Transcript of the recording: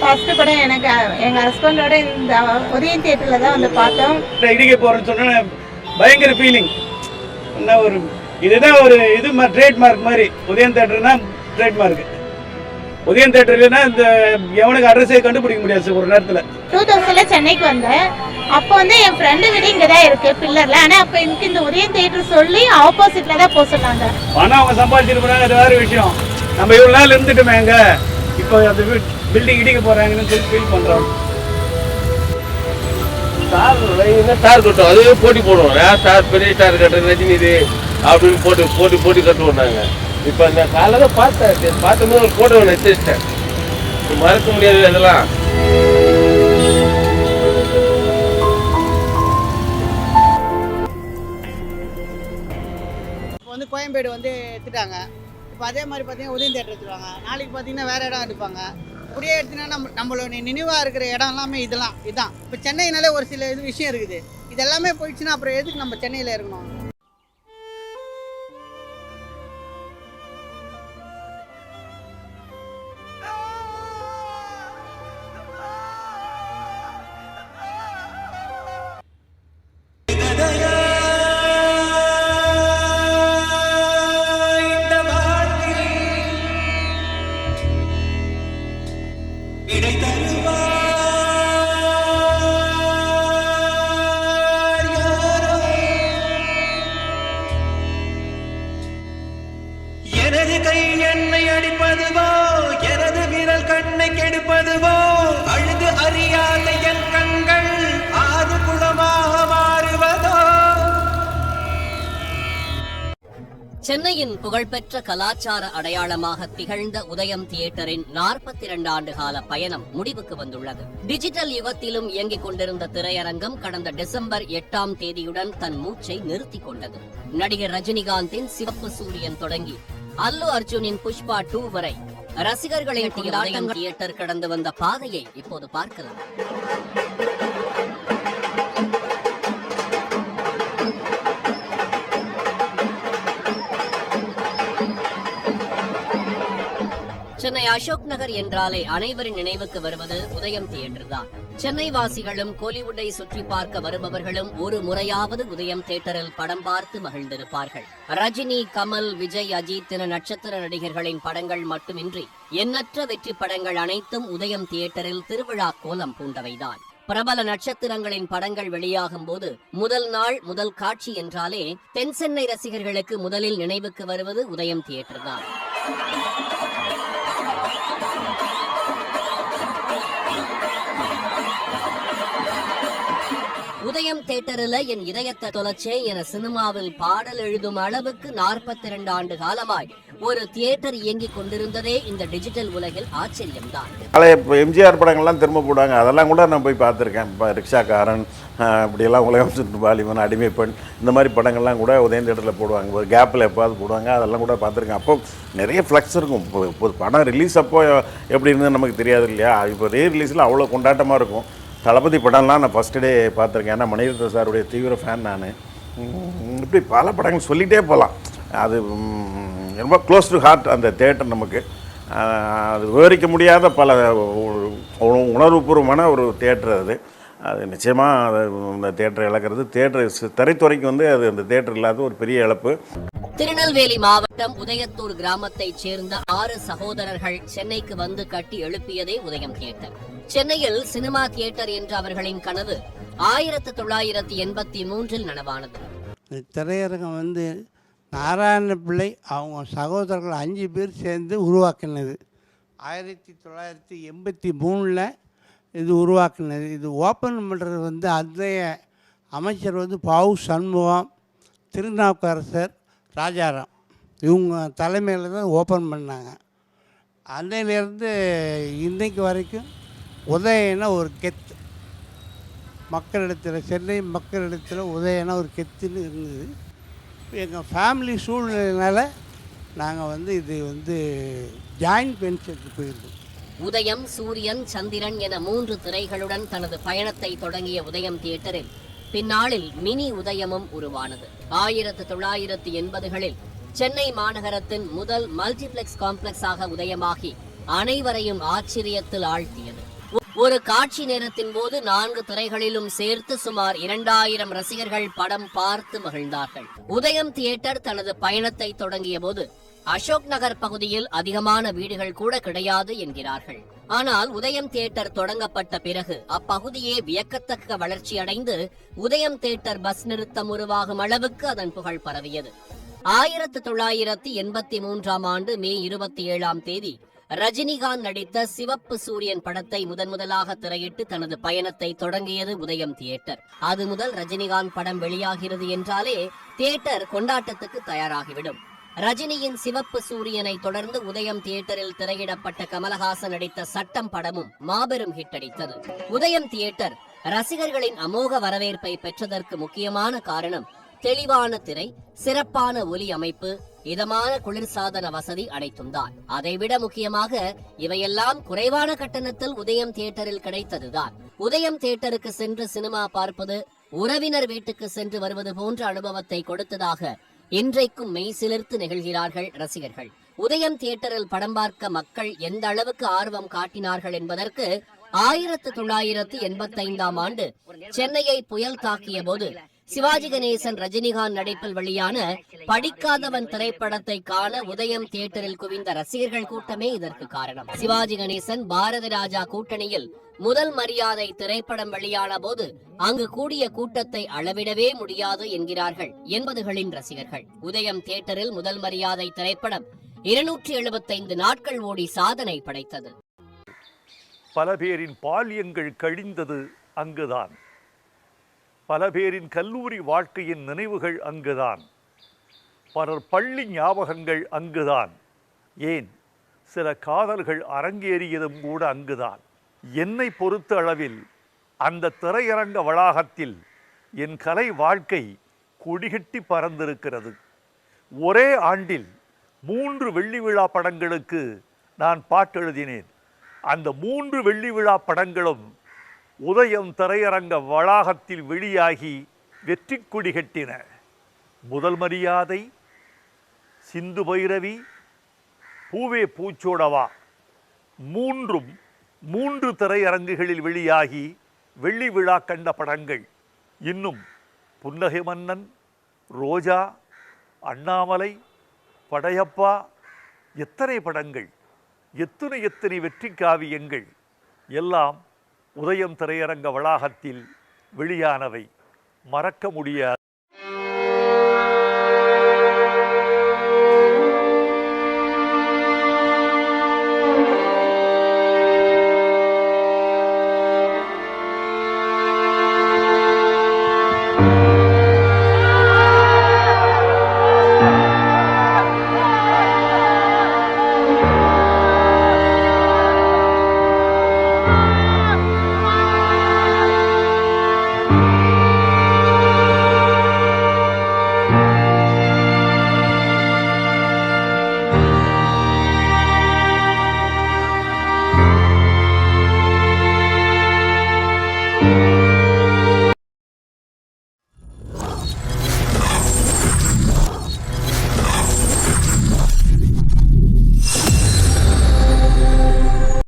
First படம் எனக்கு எங்க ஹஸ்பண்டோட இந்த உதயம் தியேட்டர்ல தான் வந்து பார்த்தோம். இடிக்க போறேன்னு சொன்னா பயங்கர ஃபீலிங் என்ன ஒரு இதுதான் ஒரு இது ட்ரேட்மார்க் மாதிரி. உதயம் தேட்டர்னா ட்ரேட்மார்க் உதயம் தேட்டர்லனா இந்த எவனுக்கு அட்ரஸே கண்டுபிடிக்க முடியாது ஒரு நேரத்தில். டூ தௌசண்ட்ல சென்னைக்கு வந்தேன். அப்போ வந்து என் ஃப்ரெண்டு வீடு இங்கே தான் இருக்கு பில்லர்ல ஆனால் அப்போ எனக்கு இந்த உதயம் தியேட்டர் சொல்லி ஆப்போசிட்ல தான் போக சொன்னாங்க. பணம் அவங்க சம்பாதிச்சிட்டு போறாங்க அது வேற விஷயம். நம்ம இவ்வளவு நாள் இருந்துட்டோமே அங்க. இப்போ அந்த பில்டிங் இடிக்க போறாங்கன்னு சொல்லி ஃபீல் பண்றோம். ஸ்டார் ஸ்டார் கட்டும் அதுவே போட்டி போடுவோம். யார் ஸ்டார் பெரிய ஸ்டார் கட்டுறது ரஜினி இது அப்படின்னு போட்டு போட்டி போட்டி கட்டுவோம் நாங்கள் இப்போ அந்த தான் பார்த்தேன். பார்க்கும்போது ஒரு போட்டோ ஒன்று வச்சுட்டேன் மறக்க முடியாது இதெல்லாம். இப்போ வந்து கோயம்பேடு வந்து எடுத்துட்டாங்க. இப்போ அதே மாதிரி பார்த்தீங்கன்னா உதயம் தேட்டர் எடுத்துருவாங்க. நாளைக்கு பார்த்தீங்கன்னா வேறு இடம் எடுப்பாங்க. இப்படியே எடுத்தீங்கன்னா நம்ம நம்மளோட நினைவாக இருக்கிற இடம் எல்லாமே இதெல்லாம் இதுதான் இப்போ சென்னைனாலே ஒரு சில இது விஷயம் இருக்குது. இதெல்லாமே போயிடுச்சுன்னா அப்புறம் எதுக்கு நம்ம சென்னையில் இருக்கணும் சென்னையின் புகழ்பெற்ற கலாச்சார அடையாளமாக திகழ்ந்த உதயம் தியேட்டரின் நாற்பத்தி இரண்டு ஆண்டு கால பயணம் முடிவுக்கு வந்துள்ளது. டிஜிட்டல் யுகத்திலும் இயங்கிக் கொண்டிருந்த திரையரங்கம் கடந்த டிசம்பர் எட்டாம் தேதியுடன் தன் மூச்சை நிறுத்திக் கொண்டது. நடிகர் ரஜினிகாந்தின் சிவப்பு சூரியன் தொடங்கி அல்லு அர்ஜுனின் புஷ்பா டூ வரை ரசிகர்களின் தியேட்டர் கடந்து வந்த பாதையை இப்போது பார்க்கலாம். சென்னை அசோக் நகர் என்றாலே அனைவரின் நினைவுக்கு வருவது உதயம் தியேட்டர் தான் சென்னை வாசிகளும் கோலிவுட்டை சுற்றி பார்க்க வருபவர்களும் ஒரு முறையாவது உதயம் தியேட்டரில் படம் பார்த்து மகிழ்ந்திருப்பார்கள். ரஜினி கமல் விஜய் அஜித் என நட்சத்திர நடிகர்களின் படங்கள் மட்டுமின்றி எண்ணற்ற வெற்றி படங்கள் அனைத்தும் உதயம் தியேட்டரில் திருவிழா கோலம் பூண்டவைதான். பிரபல நட்சத்திரங்களின் படங்கள் வெளியாகும் போது முதல் நாள் முதல் காட்சி என்றாலே தென் சென்னை ரசிகர்களுக்கு முதலில் நினைவுக்கு வருவது உதயம் தியேட்டர் தான் உதயம் தேட்டரில் என் இதயத்தை தொலைச்சே என சினிமாவில் பாடல் எழுதும் அளவுக்கு நாற்பத்தி இரண்டு ஆண்டு காலமாய் ஒரு தியேட்டர் இயங்கிக் கொண்டிருந்ததே இந்த டிஜிட்டல் உலகில் ஆச்சரியம்தான். பழைய இப்போ எம்ஜிஆர் படங்கள்லாம் திரும்ப போடுவாங்க. அதெல்லாம் கூட நான் போய் பார்த்துருக்கேன். இப்போ ரிக்ஷாக்காரன் இப்படியெல்லாம் உலகம் சுற்று வாலிபன் அடிமை பெண் இந்த மாதிரி படங்கள்லாம் கூட உதயம் தேட்டரில் போடுவாங்க. ஒரு கேப்பில் எப்போது போடுவாங்க. அதெல்லாம் கூட பார்த்துருக்கேன். அப்போ நிறைய ஃப்ளக்ஸ் இருக்கும். இப்போ இப்போ படம் ரிலீஸ் அப்போ எப்படி இருந்தது நமக்கு தெரியாது இல்லையா? இப்போ ரீ ரிலீஸில் அவ்வளோ கொண்டாட்டமாக இருக்கும். தளபதி படம்லாம் நான் ஃபஸ்ட்டு டே பார்த்துருக்கேன். ஏன்னா மணிரத்ன சாருடைய தீவிர ஃபேன் நான். இப்படி பல படங்கள் சொல்லிகிட்டே போகலாம். அது ரொம்ப க்ளோஸ் டு ஹார்ட் அந்த தேட்டர் நமக்கு. அது விவரிக்க முடியாத பல உணர்வுபூர்வமான ஒரு தேட்டர் அது. அது நிச்சயமாக அந்த தேட்டரை இழக்கிறது. தேட்டர் திரைத்துறைக்கு வந்து அது அந்த தேட்டர் இல்லாத ஒரு பெரிய இழப்பு. திருநெல்வேலி மாவட்டம் உதயத்தூர் கிராமத்தைச் சேர்ந்த ஆறு சகோதரர்கள் சென்னைக்கு வந்து கட்டி எழுப்பியதே உதயம் தியேட்டர் சென்னையில் சினிமா தியேட்டர் என்ற அவர்களின் கனவு ஆயிரத்து தொள்ளாயிரத்தி எண்பத்தி மூன்றில் நனவானது. திரையரங்கம் வந்து நாராயண பிள்ளை அவங்க சகோதரர்கள் அஞ்சு பேர் சேர்ந்து உருவாக்கினது. ஆயிரத்தி தொள்ளாயிரத்தி எண்பத்தி மூணில் இது உருவாக்கினது. இது ஓப்பன் பண்ணுறது வந்து அன்றைய அமைச்சர் வந்து பாவு சண்முகம் திருநாவுக்கரசர் ராஜாராம். இவங்க தலைமையில் தான் ஓப்பன் பண்ணாங்க. அன்னையிலேருந்து இன்றைக்கு வரைக்கும் உதயனா ஒரு கெத்து. மக்களிடத்தில் சென்னை மக்களிடத்தில் உதயனா ஒரு கெத்துன்னு இருந்தது. எங்கள் ஃபேமிலி சூழ்நிலையினால் நாங்கள் வந்து இது வந்து ஜாயின்ட் பென்ஷனுக்கு போயிருந்தோம். உதயம் சூரியன் சந்திரன் என மூன்று திரைகளுடன் தனது பயணத்தை தொடங்கிய உதயம் தியேட்டரில் பின்னாளில் மினி உதயமும் உருவானது. ஆயிரத்து தொள்ளாயிரத்து எண்பதுகளில் சென்னை மாநகரத்தின் முதல் மல்டிப்ளெக்ஸ் காம்ப்ளெக்ஸாக உதயமாகி அனைவரையும் ஆச்சரியத்தில் ஆழ்த்தி ஒரு காட்சி நேரத்தின் போது நான்கு திரைகளிலும் சேர்த்து சுமார் இரண்டாயிரம் ரசிகர்கள் படம் பார்த்து மகிழ்ந்தார்கள். உதயம் தியேட்டர் தனது பயணத்தை தொடங்கிய போது அசோக் நகர் பகுதியில் அதிகமான வீடுகள் கூட கிடையாது என்கிறார்கள். ஆனால் உதயம் தியேட்டர் தொடங்கப்பட்ட பிறகு அப்பகுதியே வியக்கத்தக்க வளர்ச்சியடைந்து உதயம் தியேட்டர் பஸ் நிறுத்தம் உருவாகும் அளவுக்கு அதன் புகழ் பரவியது. ஆயிரத்தி தொள்ளாயிரத்தி எண்பத்தி மூன்றாம் ஆண்டு மே இருபத்தி ஏழாம் தேதி ரஜினிகாந்த் நடித்த சிவப்பு சூரியன் படத்தை முதன் முதலாக திரையிட்டு தனது பயணத்தை தொடங்கியது உதயம் தியேட்டர். அது முதல் ரஜினிகாந்த் படம் வெளியாகிறது என்றாலே தியேட்டர் கொண்டாட்டத்துக்கு தயாராகிவிடும். ரஜினியின் சிவப்பு சூரியனை தொடர்ந்து உதயம் தியேட்டரில் திரையிடப்பட்ட கமலஹாசன் நடித்த சட்டம் படமும் மாபெரும் ஹிட் அடித்தது. உதயம் தியேட்டர் ரசிகர்களின் அமோக வரவேற்பை பெற்றதற்கு முக்கியமான காரணம் தெளிவான திரை சிறப்பான ஒலி அமைப்பு இதமான குளிர்சாதன வசதி அனைத்தும்தான். அதைவிட முக்கியமாக இவையெல்லாம் குறைவான கட்டணத்தில் உதயம் தியேட்டரில் கிடைத்ததுதான். உதயம் தியேட்டருக்கு சென்று சினிமா பார்ப்பது உறவினர் வீட்டுக்கு சென்று வருவது போன்ற அனுபவத்தை கொடுத்ததாக இன்றைக்கும் மெய் சிலிர்த்து நிகழ்கிறார்கள் ரசிகர்கள். உதயம் தியேட்டரில் படம் பார்க்க மக்கள் எந்த அளவுக்கு ஆர்வம் காட்டினார்கள் என்பதற்கு ஆயிரத்து தொள்ளாயிரத்து எண்பத்தைந்தாம் ஆண்டு சென்னையை புயல் தாக்கிய போது சிவாஜி கணேசன் ரஜினிகாந்த் நடிப்பில் வெளியான படிக்காதவன் திரைப்படத்தை காண உதயம் தியேட்டரில் குவிந்த ரசிகர்கள் கூட்டமே இதற்கு காரணம். சிவாஜி கணேசன் பாரதி ராஜா கூட்டணியில் முதல் மரியாதை திரைப்படம் வெளியான போது அங்கு கூடிய கூட்டத்தை அளவிடவே முடியாது என்கிறார்கள் எண்பதுகளின் ரசிகர்கள். உதயம் தியேட்டரில் முதல் மரியாதை திரைப்படம் இருநூற்றி எழுபத்தைந்து நாட்கள் ஓடி சாதனை படைத்தது. பல பேரின் பால்யங்கள் கழிந்தது அங்குதான். பல பேரின் கல்லூரி வாழ்க்கையின் நினைவுகள் அங்குதான். பலர் பள்ளி ஞாபகங்கள் அங்குதான். ஏன்? சில காதல்கள் அரங்கேறியதும் கூட அங்குதான். என்னை பொறுத்த அளவில் அந்த திரையரங்க வளாகத்தில் என் கலை வாழ்க்கை கொடிகட்டி பறந்திருக்கிறது. ஒரே ஆண்டில் மூன்று வெள்ளி விழா படங்களுக்கு நான் பாட்டெழுதினேன். அந்த மூன்று வெள்ளி விழா படங்களும் உதயம் திரையரங்க வளாகத்தில் வெளியாகி வெற்றி கொடி கட்டின முதல் மரியாதை சிந்து பைரவி பூவே பூச்சோடவா மூன்றும் மூன்று திரையரங்குகளில் வெளியாகி வெள்ளி விழா கண்ட படங்கள். இன்னும் புன்னகை மன்னன் ரோஜா அண்ணாமலை படையப்பா எத்தனை படங்கள் எத்தனை எத்தனை வெற்றி காவியங்கள் எல்லாம் உதயம் திரையரங்க வளாகத்தில் வெளியானவை. மறக்க முடியாது